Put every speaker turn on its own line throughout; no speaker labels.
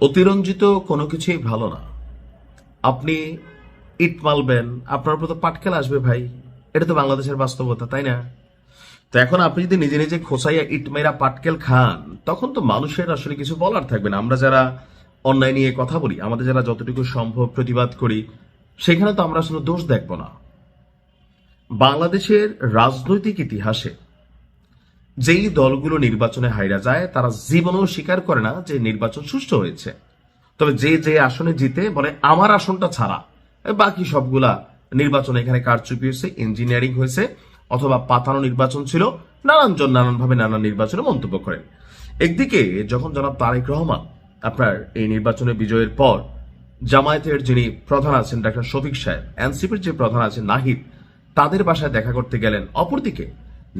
অতিরঞ্জিত কোনো কিছুই ভালো না। আপনি ইট মালবেন, আপনার উপর তো পাটকেল আসবে ভাই। এটা তো বাংলাদেশের বাস্তবতা, তাই না? তো এখন আপনি যদি নিজে নিজে খোসাইয়া ইট মেরা পাটকেল খান, তখন তো মানুষের আসলে কিছু বলার থাকবে না। আমরা যারা অন্যায় নিয়ে কথা বলি, আমাদের যারা যতটুকু সম্ভব প্রতিবাদ করি, সেখানে তো আমরা আসলে দোষ দেখব না। বাংলাদেশের রাজনৈতিক ইতিহাসে যেই দলগুলো নির্বাচনে হাইরা যায়, তারা জীবনেও স্বীকার করে না যে নির্বাচন সুষ্ঠু হয়েছে। তবে যে যে আসনে জিতে বলে, আমার আসনটা ছাড়া। বাকি সবগুলা নির্বাচন এখানে কারচুপি হয়েছে ইঞ্জিনিয়ারিং হয়েছে, অথবা পাতানো নির্বাচন ছিল, নানানজন নানানভাবে নানান নির্বাচনে মন্তব্য করেন। একদিকে যখন জনাব তারেক রহমান আপনার এই নির্বাচনে বিজয়ের পর জামায়াতের যিনি প্রধান আছেন, ডাক্তার শফিক সাহেব, এনসিপির যে প্রধান আছেন, নাহিদ, তাদের বাসায় দেখা করতে গেলেন, অপরদিকে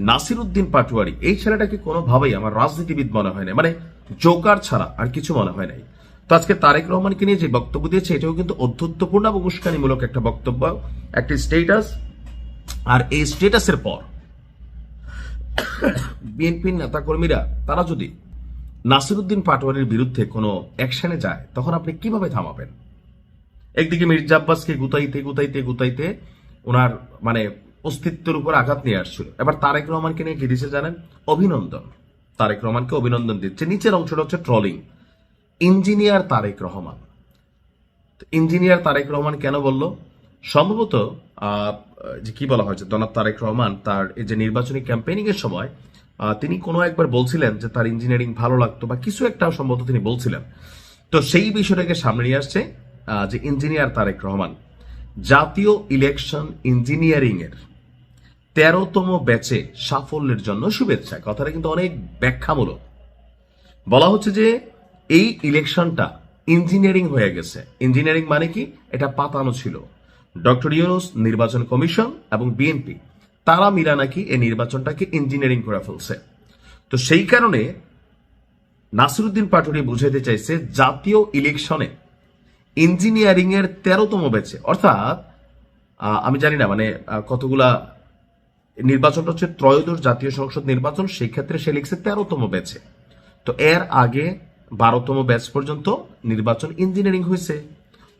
নাসির উদ্দিন পাটুয়ারি, এই ছেলেটাকে কোনোভাবেই আমার রাজনীতিবিদ মনে হয় না মানে জোকার ছাড়া আর কিছু মনে হয় নাই। তো আজকে তারেক রহমানকে নিয়ে যে বক্তব্য দিয়েছে, এটাও কিন্তু অধ্যত্বপূর্ণ এবং উস্কানিমূলক একটা বক্তব্য, একটি স্টেটাস আর এই স্টেটাসের পর বিএনপির নেতাকর্মীরা, তারা যদি নাসিরুদ্দিন পাটোয়ারির বিরুদ্ধে কোনো অ্যাকশনে যায়, তখন আপনি কীভাবে থামাবেন? একদিকে মির্জা আব্বাসকে গুতাইতে গুতাইতে গুতাইতে ওনার মানে অস্তিত্বের উপর আঘাত নিয়ে আসছিল। এবার তারেক রহমানকে নিয়ে কি দিচ্ছে জানেন? অভিনন্দন। তারেক রহমানকে অভিনন্দন দিচ্ছে। নিচের অংশটা হচ্ছে trolling. Engineer Tarek Rahman. Engineer Tarek Rahman কেন বলল? সম্ভবত যে কি বলা হয়েছে, জনাব তারেক রহমান তার যে নির্বাচনী ক্যাম্পেইনিং এর সময় তিনি কোনো একবার বলছিলেন যে তার ইঞ্জিনিয়ারিং ভালো লাগতো বা কিছু একটা সম্ভবত তিনি বলছিলেন। তো সেই বিষয়টাকে সামনে নিয়ে আসছে যে ইঞ্জিনিয়ার তারেক রহমান। জাতীয় ইলেকশন ইঞ্জিনিয়ারিং এর তেরোতম ব্যাচে সাফল্যের জন্য শুভেচ্ছা। কথাটা কিন্তু অনেক ব্যাখ্যামূলক। বলা হচ্ছে যে, এই ইলেকশনটা ইঞ্জিনিয়ারিং হয়ে গেছে। ইঞ্জিনিয়ারিং মানে কি? এটা পাতানো ছিল। ডক্টর ইউনুস, নির্বাচন কমিশন এবং বিএনপি, তারা মিলা নাকি এই নির্বাচনটাকে ইঞ্জিনিয়ারিং করে ফেলছে। তো সেই কারণে নাসিরুদ্দিন পাটুরি বুঝাইতে চাইছে, জাতীয় ইলেকশনে ইঞ্জিনিয়ারিং এর তেরোতম ব্যাচে, অর্থাৎ আমি জানি না মানে কতগুলা নির্বাচনটা হচ্ছে ত্রয়োদশ জাতীয় সংসদ নির্বাচন, সেই ক্ষেত্রে সে লিখছে তেরোতম ব্যাচে তো এর আগে বারোতম ব্যাচ পর্যন্ত নির্বাচন ইঞ্জিনিয়ারিং হয়েছে।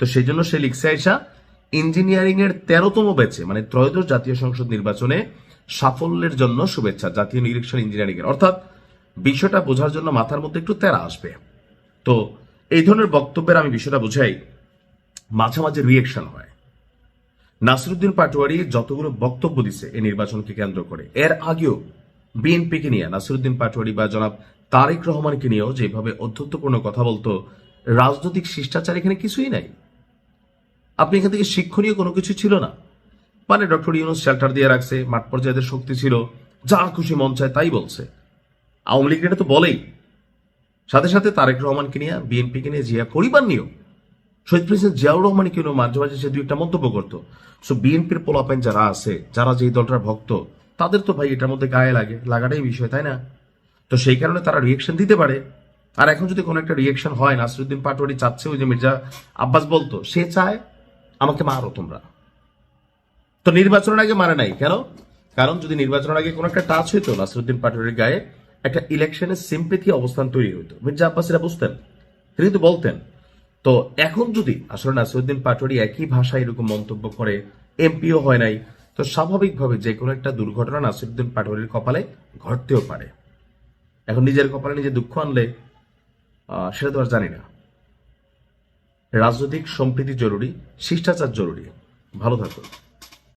তো সেই জন্য সে লিখছে আইসা ইঞ্জিনিয়ারিং এর তেরোতম ব্যাচে মানে ত্রয়োদশ জাতীয় সংসদ নির্বাচনে সাফল্যের জন্য শুভেচ্ছা, জাতীয় ইলেকশন ইঞ্জিনিয়ারিং এর। অর্থাৎ বিষয়টা বোঝার জন্য মাথার মধ্যে একটু তেরা আসবে। তো এই ধরনের বক্তব্যের আমি বিষয়টা বুঝাই, মাঝে মাঝে রিয়েকশন হয়। নাসিরুদ্দিন পাটোয়ারি যতগুলো বক্তব্য দিছে এই নির্বাচনকে কেন্দ্র করে, এর আগেও বিএনপিকে নিয়ে, নাসিরুদ্দিন পাটোয়ারি বা জনাব তারেক রহমানকে নিয়েও যেভাবে অধ্যত্বপূর্ণ কথা বলতো, রাজনৈতিক শিষ্টাচার এখানে কিছুই নাই। আপনি এখান থেকে শিক্ষণীয় কোনো কিছু ছিল না। মানে ডক্টর ইউনুস শেল্টার দিয়ে রাখছে, মাঠ পর্যায়ের শক্তি ছিল, যা খুশি মন চায় তাই বলছে। আওয়ামী লীগ এটা তো বলেই। সাথে সাথে তারেক রহমানকে নিয়ে, বিএনপিকে নিয়ে, জিয়া পরিবার নিয়েও শহীদ প্রেসিডেন্ট জিয়াউর রহমানকে নিয়েও মাঝে মাঝে সে দুই একটা মন্তব্য করতো। সো বিএনপির পোলাপেন যারা আছে, যারা যেই দলটার ভক্ত, তাদের তো ভাই এটার মধ্যে গায়ে লাগে, লাগাটাই বিষয়, তাই না? তো সেই কারণে তারা রিয়েকশন দিতে পারে। আর এখন যদি কোনো একটা রিয়েকশন হয়, নাসিরুদ্দিন পাটোয়ারি চাচ্ছে, ওই যে মির্জা আব্বাস বলতো, সে চায়, আমাকে মারো তোমরা। তো নির্বাচনের আগে মারে নাই, কেন? কারণ যদি নির্বাচনের আগে কোনো একটা টাচ হইতো, নাসরুদ্দিন পাটোয়ারির গায়ে, একটা ইলেকশনের সিম্পেথি অবস্থান তৈরি হইতো। মির্জা আব্বাস এরা বুঝতেন, তিনি তো বলতেন তো এখন যদি আসলে নাসিরুদ্দিন পাটোয়ারি একই ভাষায় এরকম মন্তব্য করে, এমপিও হয় নাই, তো স্বাভাবিকভাবে যে কোনো একটা দুর্ঘটনা নাসিরুদ্দিন পাটোয়ারির কপালে ঘটতেও পারে। এখন নিজের কপালে নিজে দুঃখ আনলে সেটা তো আর জানি না। রাজনৈতিক সম্প্রীতি জরুরি, শিষ্টাচার জরুরি। ভালো থাকুন।